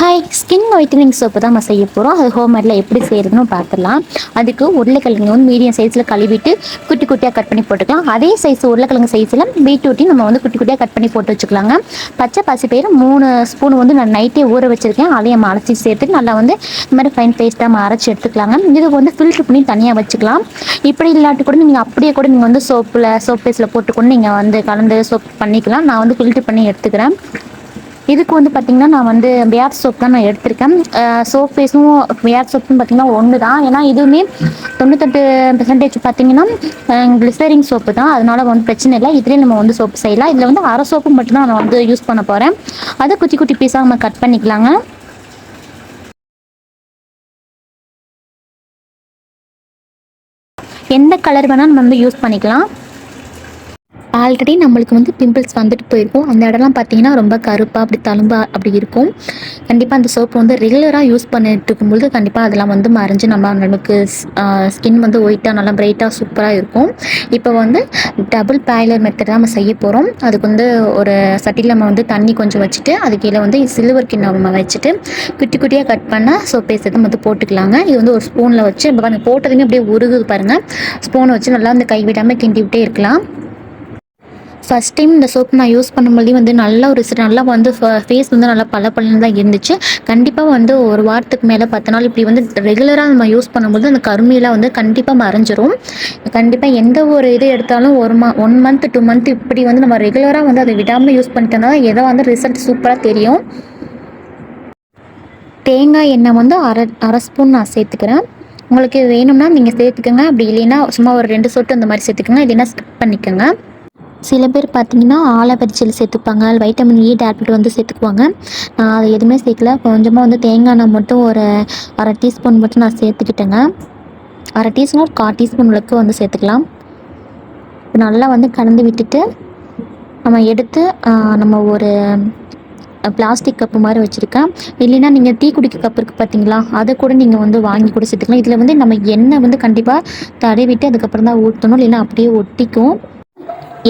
Hi skin whitening soap தான் நம்ம செய்ய போகிறோம் அது ஹோம்மேடில் எப்படி செய்யறதுன்னு பார்த்துலாம் அதுக்கு உருளைக்கிழங்கு வந்து மீடியம் சைஸில் கழுவிட்டு குட்டி குட்டியாக கட் பண்ணி போட்டுக்கலாம். அதே சைஸ் உருளைக்கிழங்கு சைஸில் பீட்ரூட்டையும் நம்ம வந்து குட்டி குட்டியாக கட் பண்ணி போட்டு வச்சுக்கலாங்க. பச்சை பசி பயிர் மூணு ஸ்பூன் வந்து நான் நைட்டே ஊற வச்சுருக்கேன். அதையும் அரைச்சி சேர்த்து நல்லா வந்து இந்த மாதிரி ஃபைன் பேஸ்ட்டாக அரைச்சி எடுத்துக்கலாங்க. இது வந்து ஃபில்ட்ரு பண்ணி தனியாக வச்சுக்கலாம். இப்படி இல்லாட்டி கூட நீங்கள் அப்படியே கூட நீங்கள் வந்து சோப்பில் சோப் பேஸில் போட்டுக்கொண்டு நீங்கள் வந்து கலந்து சோப் பண்ணிக்கலாம். நான் வந்து ஃபில்ட்ரு பண்ணி எடுத்துக்கிறேன். இதுக்கு வந்து பார்த்திங்கன்னா நான் வந்து பியார் சோப் தான் நான் எடுத்திருக்கேன். சோப் ஃபேஸும் பியார் சோப்பும் பார்த்திங்கன்னா ஒன்று தான் ஏன்னா இதுவுமே தொண்ணூத்தெட்டு பெர்சன்டேஜ் பார்த்திங்கன்னா கிளிசரிங் சோப்பு தான். அதனால் வந்து பிரச்சனை இல்லை. இதுலேயே நம்ம வந்து சோப்பு செய்யலாம். இதில் வந்து அரை சோப்பு மட்டும்தான் நான் வந்து யூஸ் பண்ண போகிறேன் அதை குட்டி குட்டி பீஸாக நம்ம கட் பண்ணிக்கலாங்க. எந்த கலர் வேணால் நம்ம வந்து யூஸ் பண்ணிக்கலாம். ஆல்ரெடி நம்மளுக்கு வந்து பிம்பிள்ஸ் வந்துட்டு போயிருக்கும். அந்த இடம்லாம் பார்த்தீங்கன்னா ரொம்ப கருப்பாக அப்படி தழும்பாக அப்படி இருக்கும். கண்டிப்பாக அந்த சோப்பு வந்து ரெகுலராக யூஸ் பண்ணிட்டு இருக்கும்போது கண்டிப்பாக அதெல்லாம் வந்து மறைஞ்சு நம்ம நமக்கு ஸ்கின் வந்து ஒயிட்டாக நல்லா பிரைட்டாக சூப்பராக இருக்கும். இப்போ வந்து டபுள் பாய்லர் மெத்தட் நம்ம செய்ய போகிறோம் அதுக்கு வந்து ஒரு சட்டியில் நம்ம வந்து தண்ணி கொஞ்சம் வச்சுட்டு அது கீழே வந்து சில்வர் கிண்ணம் நம்ம வச்சுட்டு குட்டி குட்டியாக கட் பண்ணால் சோப் பேஸ்ட் வந்து போட்டுக்கலாங்க. இது வந்து ஒரு ஸ்பூனில் வச்சு நம்ம போட்டதுமே அப்படியே உருகுது பாருங்கள் ஸ்பூனை வச்சு நல்லா அந்த கை விடாமல் கிண்டி விட்டே இருக்கலாம். ஃபஸ்ட் டைம் இந்த சோப் நான் யூஸ் பண்ணும்போது வந்து நல்ல ஒரு நல்லா வந்து ஃபேஸ் வந்து நல்லா பல பலன்னு தான் இருந்துச்சு. கண்டிப்பாக வந்து ஒரு வாரத்துக்கு மேலே பத்து நாள் இப்படி வந்து ரெகுலராக நம்ம யூஸ் பண்ணும்போது அந்த கருமையெல்லாம் வந்து கண்டிப்பாக மறைஞ்சிரும். கண்டிப்பாக எந்த ஒரு இது எடுத்தாலும் ஒரு மா ஒன் மந்த் டூ மந்த் இப்படி வந்து நம்ம ரெகுலராக வந்து அதை விடாமல் யூஸ் பண்ணிட்டோம்னா ஏதோ வந்து ரிசல்ட் சூப்பராக தெரியும். தேங்காய் எண்ணெய் வந்து அரை அரை ஸ்பூன் நான் சேர்த்துக்கிறேன். உங்களுக்கு வேணும்னா நீங்கள் சேர்த்துக்கோங்க. அப்படி இல்லைன்னா சும்மா ஒரு ரெண்டு சொட்டு அந்த மாதிரி சேர்த்துக்கோங்க. இல்லைன்னா ஸ்கிப் பண்ணிக்கோங்க. சில பேர் பார்த்தீங்கன்னா ஆலப்பரிச்சல் சேர்த்துப்பாங்க வைட்டமின் இ டேப்லெட் வந்து சேர்த்துக்குவாங்க. நான் அதை எதுவுமே சேர்க்கல. கொஞ்சமாக வந்து தேங்காய் எண்ணெய் மட்டும் ஒரு அரை டீஸ்பூன் மட்டும் நான் சேர்த்துக்கிட்டேங்க. அரை டீஸ்பூன் ஒரு கால் டீஸ்பூன் அளவுக்கு வந்து சேர்த்துக்கலாம். நல்லா வந்து கலந்து விட்டுட்டு நம்ம எடுத்து நம்ம ஒரு பிளாஸ்டிக் கப்பு மாதிரி வச்சுருக்கேன். இல்லைன்னா நீங்கள் டீ குடிக்க கப் இருக்குது பார்த்தீங்களா? அதை கூட நீங்கள் வந்து வாங்கி கூட சேர்த்துக்கலாம். இதில் வந்து நம்ம எண்ணெய் வந்து கண்டிப்பாக தடவிட்டு அதுக்கப்புறம் தான் ஊற்றணும் இல்லைன்னா அப்படியே ஒட்டிக்கும்.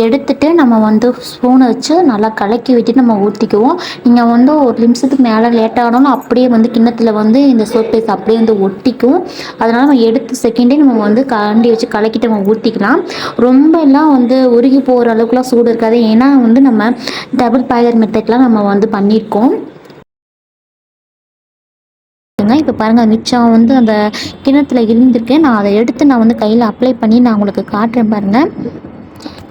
எடுத்துட்டு நம்ம வந்து ஸ்பூனை வச்சு நல்லா கலக்கி விட்டுட்டு நம்ம ஊற்றிக்குவோம் நீங்கள் வந்து ஒரு நிமிஷத்துக்கு மேலே லேட் அப்படியே வந்து கிண்ணத்தில் வந்து இந்த சோப் பேஸ் அப்படியே வந்து ஒட்டிக்கும். அதனால் நம்ம எடுத்து செகண்டே நம்ம வந்து கண்டி வச்சு கலக்கிட்டு நம்ம ஊற்றிக்கலாம் ரொம்ப எல்லாம் வந்து உருகி போகிற அளவுக்குலாம் சூடு இருக்காது. ஏன்னா வந்து நம்ம டபுள் பாய்லர் மெத்தட்லாம் நம்ம வந்து பண்ணியிருக்கோம். இப்போ பாருங்கள் மிச்சம் வந்து அந்த கிணத்துல இருந்திருக்கேன் நான் அதை எடுத்து நான் வந்து கையில் அப்ளை பண்ணி நான் உங்களுக்கு காட்டுறேன் பாருங்கள்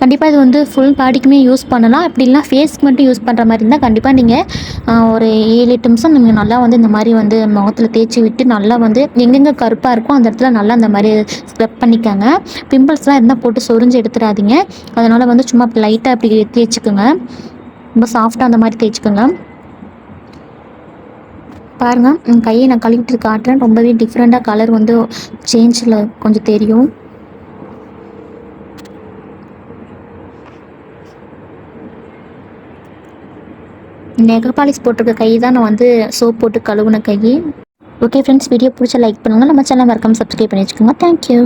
கண்டிப்பாக இது வந்து ஃபுல் பாடிக்குமே யூஸ் பண்ணலாம். அப்படி இல்லைனா ஃபேஸ்க்கு மட்டும் யூஸ் பண்ணுற மாதிரி இருந்தால் கண்டிப்பாக நீங்கள் ஒரு ஏழு எட்டு நிமிஷம் நீங்கள் நல்லா வந்து இந்த மாதிரி வந்து முகத்தில் தேய்ச்சி விட்டு நல்லா வந்து எங்கெங்கே கருப்பாக இருக்கோ அந்த இடத்துல நல்லா அந்த மாதிரி ஸ்க்ரப் பண்ணிக்கோங்க. பிம்பிள்ஸ்லாம் இருந்தால் போட்டு சொரிஞ்சு எடுத்துடாதீங்க. அதனால் வந்து சும்மா லைட்டாக அப்படி தேய்ச்சிக்கோங்க. ரொம்ப சாஃப்டாக அந்த மாதிரி தேய்ச்சிக்கோங்க. பாருங்கள் கையை நான் கழுவிட்டு காட்டுறேன். ரொம்பவே டிஃப்ரெண்ட்டாக கலர் வந்து சேஞ்சில் கொஞ்சம் தெரியும். நெகபாலிஸ் போட்டிருக்க கை தான் நான் வந்து சோப் போட்டு கழுவுன கை. ஓகே ஃப்ரெண்ட்ஸ் வீடியோ பிடிச்ச லைக் பண்ணுங்கள் நம்ம சேனல் மறக்காமல் சப்ஸ்கிரைப் பண்ணி வச்சுக்கோங்க. தேங்க்யூ